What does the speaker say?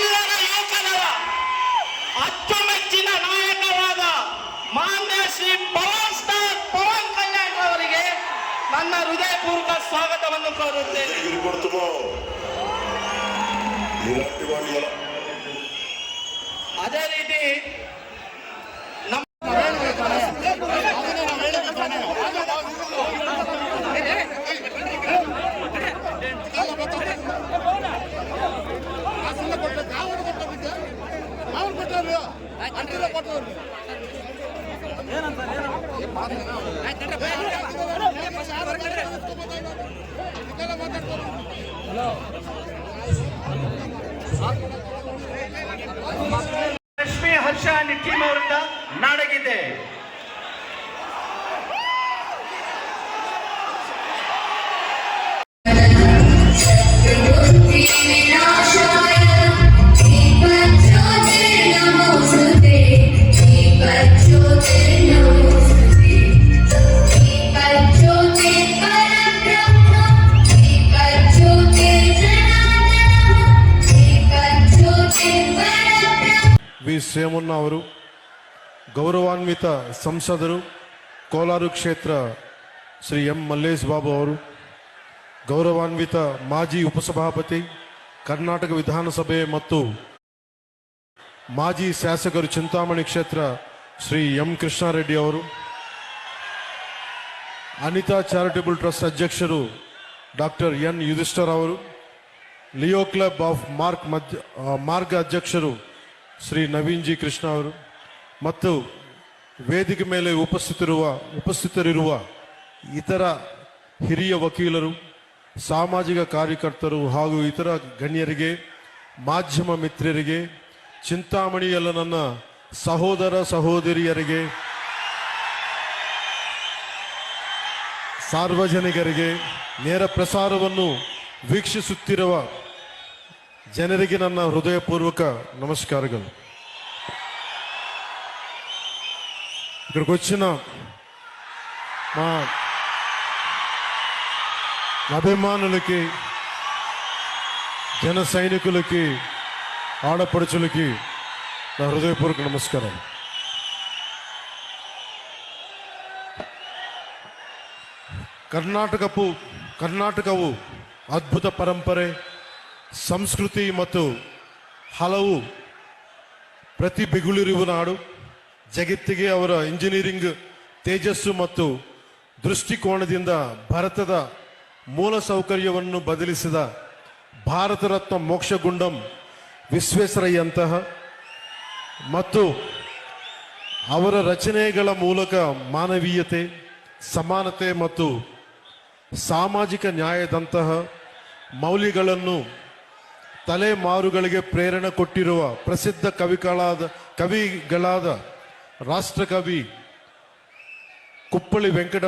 ಕನ್ನಡ ಯುವಕನರ ಅಚ್ಚುಮೆಚ್ಚಿನ ನಾಯಕರಾದ ಮಾನ್ಯ ಶ್ರೀ ಪವರ್ ಸ್ಟಾರ್ ಪವನ್ ಕಲ್ಯಾಣ್ ಅವರಿಗೆ ನನ್ನ ಹೃದಯಪೂರ್ವಕ ಸ್ವಾಗತವನ್ನು ಕೋರುತ್ತೇನೆ. ಅದೇ ರೀತಿ ಲಕ್ಷ್ಮೀ ಹರ್ಷ ನಿಟ್ಟಿಮ್ ಅವರಿಂದ ನಾಡಗಿದೆ ಸೇಮಣ್ಣ ಅವರು ಗೌರವಾನ್ವಿತ ಸಂಸದರು, ಕೋಲಾರ ಕ್ಷೇತ್ರ ಶ್ರೀ ಎಂ ಮಲ್ಲೇಶ್ ಬಾಬು ಅವರು, ಗೌರವಾನ್ವಿತ ಮಾಜಿ ಉಪಸಭಾಪತಿ, ಕರ್ನಾಟಕ ವಿಧಾನಸಭೆ ಮತ್ತು ಮಾಜಿ ಶಾಸಕರು ಚಿಂತಾಮಣಿ ಕ್ಷೇತ್ರ ಶ್ರೀ ಎಂ ಕೃಷ್ಣಾರೆಡ್ಡಿ ಅವರು, ಅನಿತಾ ಚಾರಿಟಬಲ್ ಟ್ರಸ್ಟ್ ಅಧ್ಯಕ್ಷರು ಡಾಕ್ಟರ್ ಎನ್ ಯುಧಿಷ್ಠರ್ ಅವರು, ಲಿಯೋ ಕ್ಲಬ್ ಆಫ್ ಮಾರ್ಕ್ ಮಧ್ಯ ಮಾರ್ಗ ಅಧ್ಯಕ್ಷರು ಶ್ರೀ ನವೀನ್ ಜಿ ಕೃಷ್ಣ ಅವರು ಮತ್ತು ವೇದಿಕೆ ಮೇಲೆ ಉಪಸ್ಥಿತಿರುವ, ಉಪಸ್ಥಿತರಿರುವ ಇತರ ಹಿರಿಯ ವಕೀಲರು, ಸಾಮಾಜಿಕ ಕಾರ್ಯಕರ್ತರು ಹಾಗೂ ಇತರ ಗಣ್ಯರಿಗೆ, ಮಾಧ್ಯಮ ಮಿತ್ರರಿಗೆ, ಚಿಂತಾಮಣಿಯಲ್ಲ ನನ್ನ ಸಹೋದರ ಸಹೋದರಿಯರಿಗೆ, ಸಾರ್ವಜನಿಕರಿಗೆ ನೇರ ಪ್ರಸಾರವನ್ನು ವೀಕ್ಷಿಸುತ್ತಿರುವ ಜನರಿಗೆ ನನ್ನ హృదయపూర్వక నమస్కారాలు ఇక్కడికి వచ్చిన మా అభిమానులకి జన సైనికులకి ఆడపడుచులకి నా హృదయపూర్వక నమస్కారం ಕರ್ನಾಟಕವು ಕರ್ನಾಟಕವು ಅದ್ಭುತ ಪರಂಪರೆ ಸಂಸ್ಕೃತಿ ಮತ್ತು ಹಲವು ಪ್ರತಿ ಬಿಗುಳಿರುವ ನಾಡು, ಜಗತ್ತಿಗೆ ಅವರ ಇಂಜಿನಿಯರಿಂಗ್ ತೇಜಸ್ಸು ಮತ್ತು ದೃಷ್ಟಿಕೋನದಿಂದ ಭಾರತದ ಮೂಲ ಸೌಕರ್ಯವನ್ನು ಬದಲಿಸಿದ ಭಾರತ ರತ್ನ ಮೋಕ್ಷಗುಂಡಂ ವಿಶ್ವೇಶ್ವರಯ್ಯಂತಹ ಮತ್ತು ಅವರ ರಚನೆಗಳ ಮೂಲಕ ಮಾನವೀಯತೆ, ಸಮಾನತೆ ಮತ್ತು ಸಾಮಾಜಿಕ ನ್ಯಾಯದಂತಹ ಮೌಲ್ಯಗಳನ್ನು ತಲೆಮಾರುಗಳಿಗೆ ಪ್ರೇರಣೆ ಕೊಟ್ಟಿರುವ ಪ್ರಸಿದ್ಧ ಕವಿಗಳಾದ ಕವಿಗಳಾದ ರಾಷ್ಟ್ರಕವಿ ಕುಪ್ಪಳಿ ವೆಂಕಟ